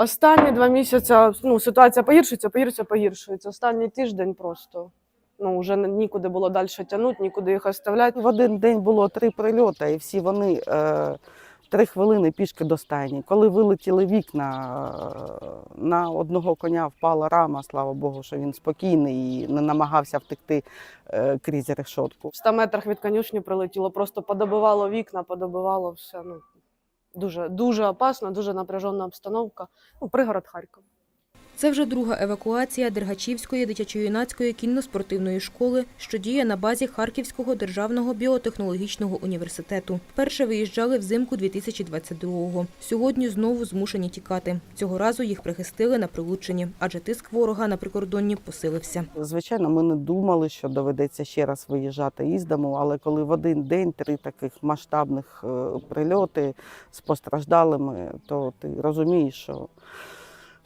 Останні два місяці ну, ситуація погіршується, погіршується, погіршується. Останній тиждень просто ну, вже нікуди було далі тягнути, нікуди їх оставляти. В один день було три прильоти, і всі вони е, три хвилини пішки до стайні. Коли вилетіли вікна, е, на одного коня впала рама, слава Богу, що він спокійний і не намагався втекти е, крізь решотку. В 100 метрах від конюшні прилетіло, просто подобивало вікна, подобивало все. Ну, дуже, дуже опасна, дуже напряжена обстановка. Ну, пригород Харкова. Це вже друга евакуація Дергачівської дитячо-юнацької кінно-спортивної школи, що діє на базі Харківського державного біотехнологічного університету. Вперше виїжджали взимку 2022-го. Сьогодні знову змушені тікати. Цього разу їх прихистили на Прилуччині, адже тиск ворога на прикордонні посилився. Звичайно, ми не думали, що доведеться ще раз виїжджати із дому, але коли в один день три таких масштабних е, прильоти з постраждалими, то ти розумієш, що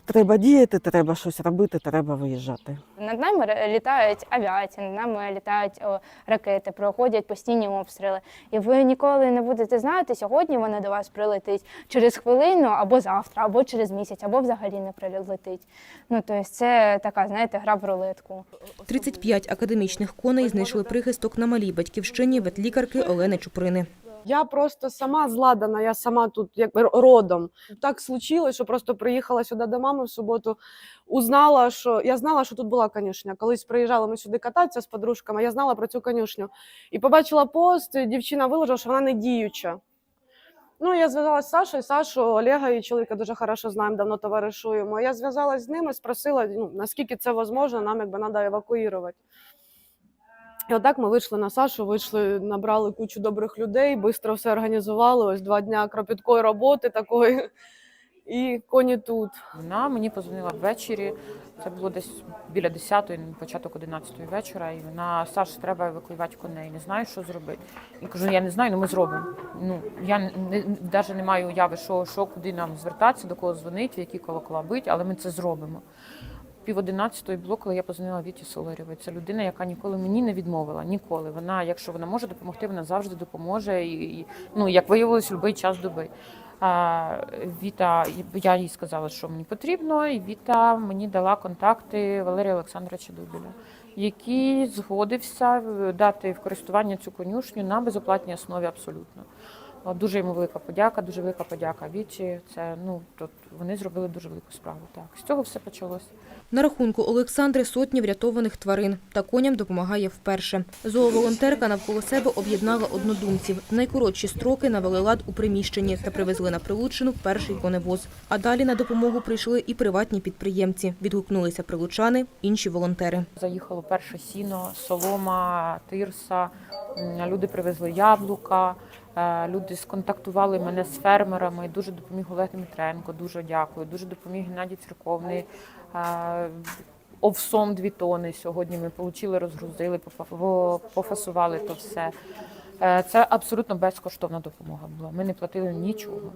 треба діяти, треба щось робити, треба виїжджати. Над нами літають авіація, над нами літають о, ракети, проходять постійні обстріли. І ви ніколи не будете знати, сьогодні вона до вас прилетить через хвилину або завтра, або через місяць, або взагалі не прилетить. Ну тобто це така, знаєте, гра в рулетку. 35 академічних коней знайшли прихисток на малій батьківщині ветлікарки Олени Чуприни. Я просто сама зладана, я сама тут якби родом. Так случилось, що просто приїхала сюди до мами в суботу, узнала, що я знала, що тут була конюшня. Колись приїжджали ми сюди кататися з подружками, я знала про цю конюшню. І побачила пост, дівчина виложила, що вона не діюча. Ну, я зв'язалася з Сашою, Сашу, Олега і чоловіка дуже хорошо знаємо, давно товаришуємо. Я зв'язалась з ними, спросила, ну, наскільки це можливо, нам якби треба евакуювати. І отак ми вийшли на Сашу, вийшли, набрали кучу добрих людей, швидко все організували. Ось два дня кропіткої роботи такої. І коні тут. Вона мені позвонила ввечері. Це було десь біля 10-ї, початок 11-ї вечора. І вона Саш, треба евакуювати коней. Не знаю, що зробити. І кажу, я не знаю, але ми зробимо. Ну я не, навіть не маю уяви, що, що куди нам звертатися, до кого дзвонити, які колокола бить, але ми це зробимо. Пів одинадцятої було, коли я позвонила Віті Соларєвій. Це людина, яка ніколи мені не відмовила. Ніколи. Вона, якщо вона може допомогти, вона завжди допоможе. І, і ну, як виявилось, будь-який час доби. А, Віта, я їй сказала, що мені потрібно, і Віта мені дала контакти Валерія Олександровича Дубіля, який згодився дати в користування цю конюшню на безоплатній основі абсолютно. Дуже йому велика подяка, дуже велика подяка Віті. Це ну тут вони зробили дуже велику справу. Так з цього все почалось. На рахунку Олександри сотні врятованих тварин та коням допомагає вперше. Зооволонтерка навколо себе об'єднала однодумців. Найкоротші строки навели лад у приміщенні та привезли на Прилуччину перший коневоз. А далі на допомогу прийшли і приватні підприємці. Відгукнулися прилучани, інші волонтери. Заїхало перше сіно, солома, тирса. Люди привезли яблука. Е, Люди сконтактували мене з фермерами. Дуже допоміг Олег Дмитренко. Дуже дякую. Дуже допоміг Геннадій Церковний. Е, Овсом дві тони сьогодні ми отримали, розгрузили, пофасували то все. Е, Це абсолютно безкоштовна допомога була. Ми не платили нічого.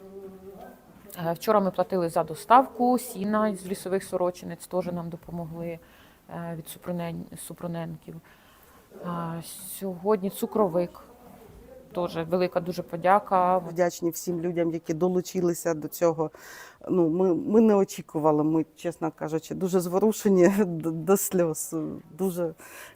Вчора ми платили за доставку сіна з лісових сорочинець, теж нам допомогли від Супруненків. Сьогодні цукровик. Теж велика дуже подяка. Вдячні всім людям, які долучилися до цього. Ну, ми, ми не очікували. Ми, чесно кажучи, дуже зворушені до, сльоз. Дуже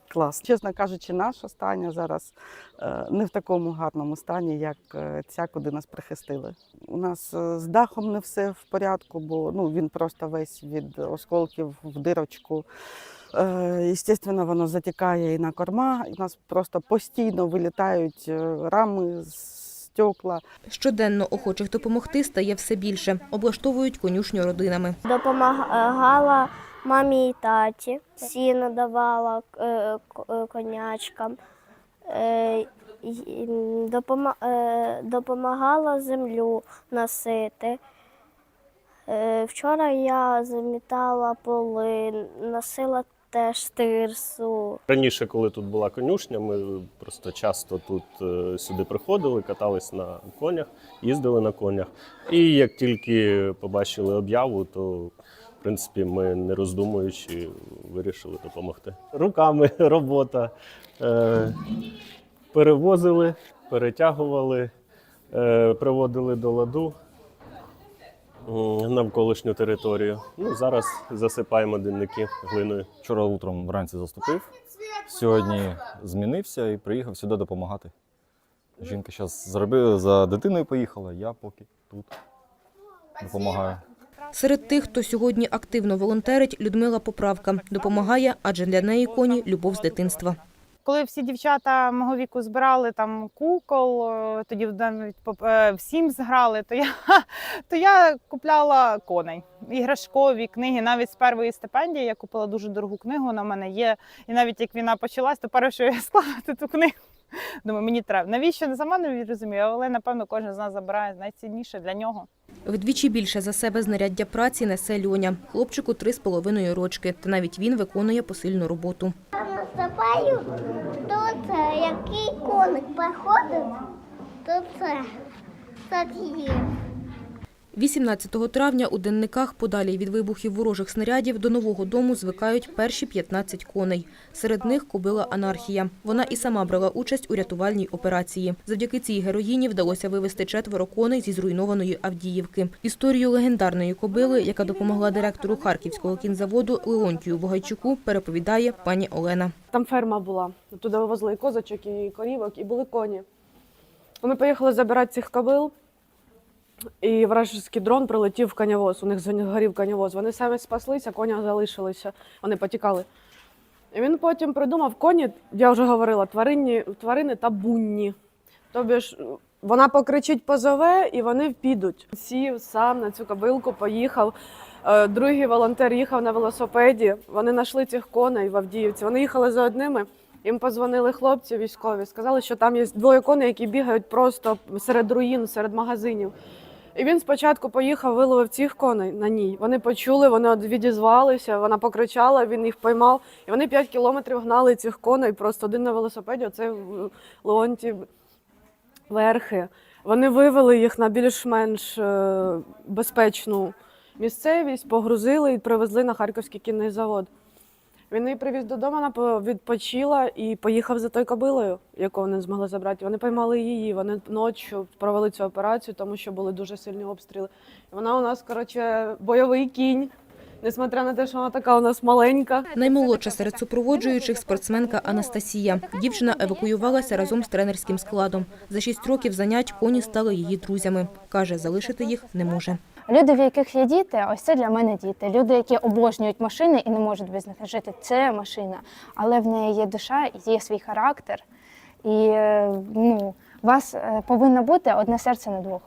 клас. Чесно кажучи, наша стання зараз е, не в такому гарному стані, як е, ця, куди нас прихистили. У нас е, з дахом не все в порядку, бо ну, він просто весь від осколків в дирочку. Естественно, воно затікає і на корма. У нас просто постійно вилітають рами, стекла. Щоденно охочих допомогти стає все більше. Облаштовують конюшню родинами. Допомагала мамі і таті, сіно давала е, е, конячкам, е, допомагала землю носити. Вчора я замітала поли, носила теж тирсу. Раніше, коли тут була конюшня, ми просто часто тут е, сюди приходили, катались на конях, їздили на конях. І як тільки побачили об'яву, то в принципі ми не роздумуючи вирішили допомогти. Руками робота. Е, Перевозили, перетягували, е, приводили до ладу. Навколишню територію. Ну, зараз засипаємо динники глиною. Вчора утром вранці заступив. Сьогодні змінився і приїхав сюди допомагати. Жінка зараз зробила за дитиною поїхала, я поки тут допомагаю. Серед тих, хто сьогодні активно волонтерить, Людмила Поправка допомагає, адже для неї коні любов з дитинства. Коли всі дівчата мого віку збирали там кукол, е, тоді навіть е, в то я, то я купляла коней, іграшкові книги. Навіть з першої стипендії я купила дуже дорогу книгу. Вона в мене є. І навіть як війна почалась, то перше, що я склала ту книгу. Думаю, мені треба. Навіщо не сама не розумію, але напевно кожен з нас забирає найцінніше для нього. Вдвічі більше за себе знаряддя праці несе Льоня. Хлопчику три з половиною рочки, та навіть він виконує посильну роботу. Наступаю, то це який коник проходить, то це так є. 18 травня у денниках подалі від вибухів ворожих снарядів до нового дому звикають перші 15 коней. Серед них кобила Анархія. Вона і сама брала участь у рятувальній операції. Завдяки цій героїні вдалося вивезти четверо коней зі зруйнованої Авдіївки. Історію легендарної кобили, яка допомогла директору Харківського кінзаводу Леонтію Богайчуку, переповідає пані Олена. Там ферма була. Туди вивозили і козочок, і корівок, і були коні. Ми поїхали забирати цих кобил, і вражеський дрон прилетів в коневоз. У них згорів коневоз. Вони самі спаслися, коні залишилися. Вони потікали. І він потім придумав коні, я вже говорила, тваринні, тварини табунні. Тобі ж вона покричить позове, і вони підуть. Сів сам на цю кобилку, поїхав. Е, Другий волонтер їхав на велосипеді. Вони знайшли цих коней в Авдіївці. Вони їхали за одними. Їм позвонили хлопці військові, сказали, що там є двоє коней, які бігають просто серед руїн, серед магазинів. І він спочатку поїхав, виловив цих коней на ній. Вони почули, вони відізвалися, вона покричала, він їх поймав. І вони 5 кілометрів гнали цих коней, просто один на велосипеді, оце в Леонті верхи. Вони вивели їх на більш-менш е, безпечну місцевість, погрузили і привезли на Харківський кінний завод. Він її привіз додому, вона по- відпочила і поїхав за тою кобилою, яку вони змогли забрати. Вони поймали її. Вони ночі провели цю операцію, тому що були дуже сильні обстріли. І вона у нас, коротше, бойовий кінь. Несмотря на те, що вона така у нас маленька. Наймолодша серед супроводжуючих спортсменка Анастасія. Дівчина евакуювалася разом з тренерським складом. За шість років занять коні стали її друзями. Каже, залишити їх не може. Люди, в яких є діти, ось це для мене діти. Люди, які обожнюють машини і не можуть без них жити, це машина. Але в неї є душа, є свій характер. І е, ну, вас е, повинно бути одне серце на двох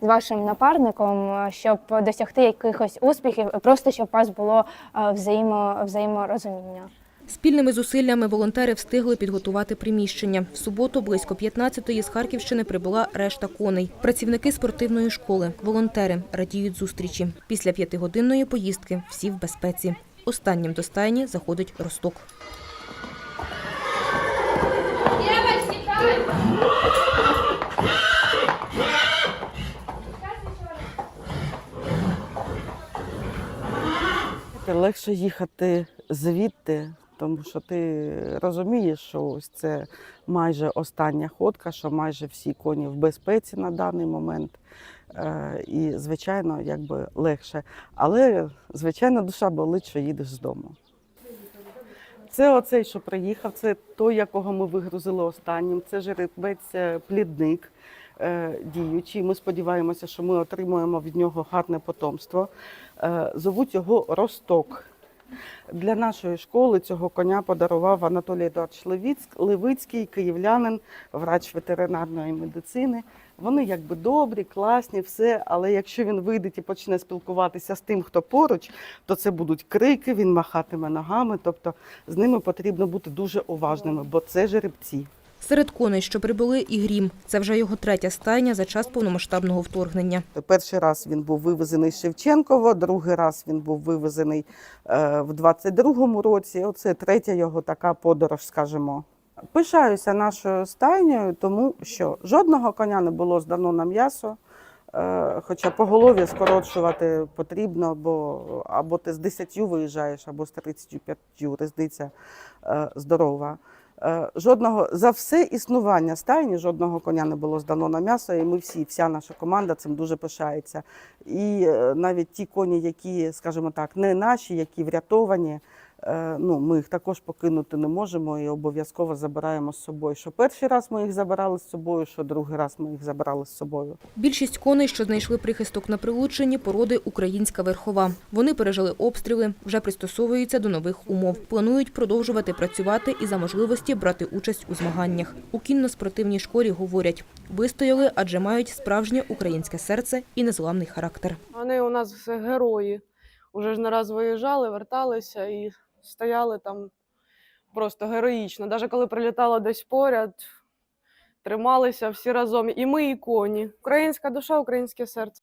з вашим напарником, е, щоб досягти якихось успіхів, просто щоб у вас було взаємо, взаєморозуміння. Спільними зусиллями волонтери встигли підготувати приміщення. В суботу близько 15-ї з Харківщини прибула решта коней. Працівники спортивної школи, волонтери радіють зустрічі. Після п'ятигодинної поїздки всі в безпеці. Останнім до стайні заходить Росток. Легше їхати звідти, тому що ти розумієш, що ось це майже остання ходка, що майже всі коні в безпеці на даний момент. Е, І, звичайно, якби легше. Але, звичайно, душа болить, що їдеш з дому. Це оцей, що приїхав, це той, якого ми вигрузили останнім. Це жеребець е, плідник е, діючий. Ми сподіваємося, що ми отримуємо від нього гарне потомство. Зовуть його Росток. Для нашої школи цього коня подарував Анатолій Едуардович Левицький, київлянин, врач ветеринарної медицини. Вони якби добрі, класні, все. Але якщо він вийде і почне спілкуватися з тим, хто поруч, то це будуть крики, він махатиме ногами. Тобто з ними потрібно бути дуже уважними, бо це жеребці. Серед коней, що прибули, і грім. Це вже його третя стайня за час повномасштабного вторгнення. Перший раз він був вивезений з Шевченкова, другий раз він був вивезений е, в 22-му році. Оце третя його така подорож, скажімо. Пишаюся нашою стайнею, тому що жодного коня не було здано на м'ясо. Е, Хоча поголов'я скорочувати потрібно, бо або ти з 10 виїжджаєш, або з 35 різниця е, здорова. Е, Жодного за все існування стайні жодного коня не було здано на м'ясо, і ми всі, вся наша команда цим дуже пишається. І е, навіть ті коні, які, скажімо так, не наші, які врятовані, ну, ми їх також покинути не можемо і обов'язково забираємо з собою. Що перший раз ми їх забирали з собою, що другий раз ми їх забирали з собою. Більшість коней, що знайшли прихисток на Прилуччині, породи українська верхова. Вони пережили обстріли, вже пристосовуються до нових умов. Планують продовжувати працювати і за можливості брати участь у змаганнях. У кінно-спортивній школі говорять, вистояли, адже мають справжнє українське серце і незламний характер. Вони у нас все герої. Уже ж не раз виїжджали, верталися і стояли там просто героїчно. Навіть коли прилітало десь поряд, трималися всі разом. І ми, і коні. Українська душа, українське серце.